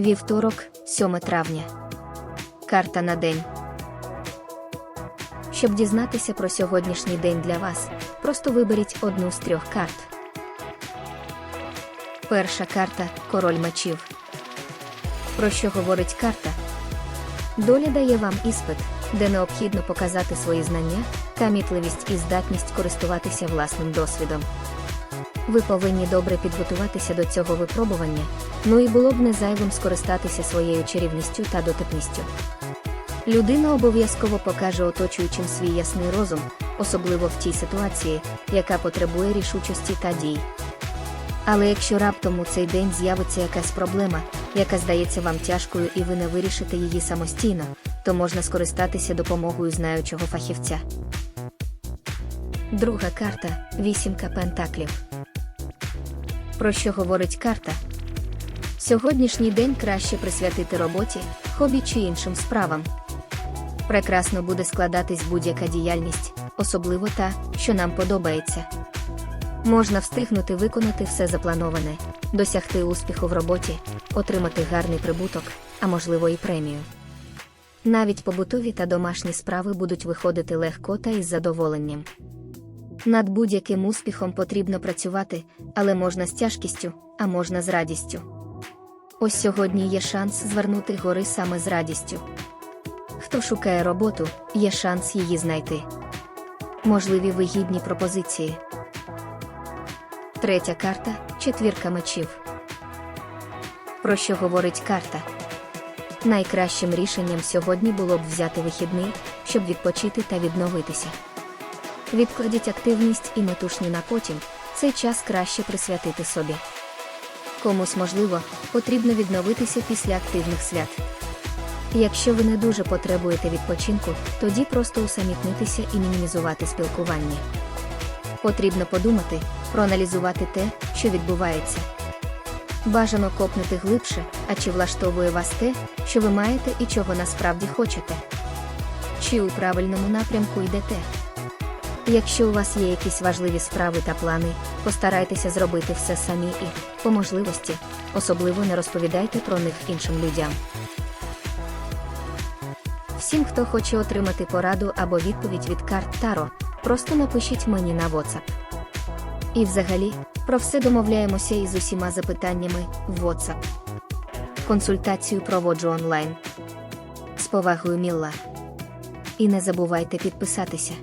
Вівторок, 7 травня. Карта на день. Щоб дізнатися про сьогоднішній день для вас, просто виберіть одну з трьох карт. Перша карта Король мечів. Про що говорить карта? Доля дає вам іспит, де необхідно показати свої знання, камітливість і здатність користуватися власним досвідом. Ви повинні добре підготуватися до цього випробування, ну і було б не зайвим скористатися своєю чарівністю та дотепністю. Людина обов'язково покаже оточуючим свій ясний розум, особливо в тій ситуації, яка потребує рішучості та дій. Але якщо раптом у цей день з'явиться якась проблема, яка здається вам тяжкою і ви не вирішите її самостійно, то можна скористатися допомогою знаючого фахівця. Друга карта вісімка пентаклів. Про що говорить карта? Сьогоднішній день краще присвятити роботі, хобі чи іншим справам. Прекрасно буде складатись будь-яка діяльність, особливо та, що нам подобається. Можна встигнути виконати все заплановане, досягти успіху в роботі, отримати гарний прибуток, а можливо і премію. Навіть побутові та домашні справи будуть виходити легко та із задоволенням. Над будь-яким успіхом потрібно працювати, але можна з тяжкістю, а можна з радістю. Ось сьогодні є шанс звернути гори саме з радістю. Хто шукає роботу, є шанс її знайти. Можливі вигідні пропозиції. Третя карта четвірка мечів. Про що говорить карта? Найкращим рішенням сьогодні було б взяти вихідний, щоб відпочити та відновитися. Відкладіть активність і метушні на потім, цей час краще присвятити собі. Комусь, можливо, потрібно відновитися після активних свят. Якщо ви не дуже потребуєте відпочинку, тоді просто усамітнитися і мінімізувати спілкування. Потрібно подумати, проаналізувати те, що відбувається. Бажано копнути глибше, а чи влаштовує вас те, що ви маєте і чого насправді хочете. Чи у правильному напрямку йдете. Якщо у вас є якісь важливі справи та плани, постарайтеся зробити все самі і, по можливості, особливо не розповідайте про них іншим людям. Всім, хто хоче отримати пораду або відповідь від карт Таро, просто напишіть мені на WhatsApp. І взагалі, про все домовляємося із усіма запитаннями в WhatsApp. Консультацію проводжу онлайн. З повагою Мілла. І не забувайте підписатися.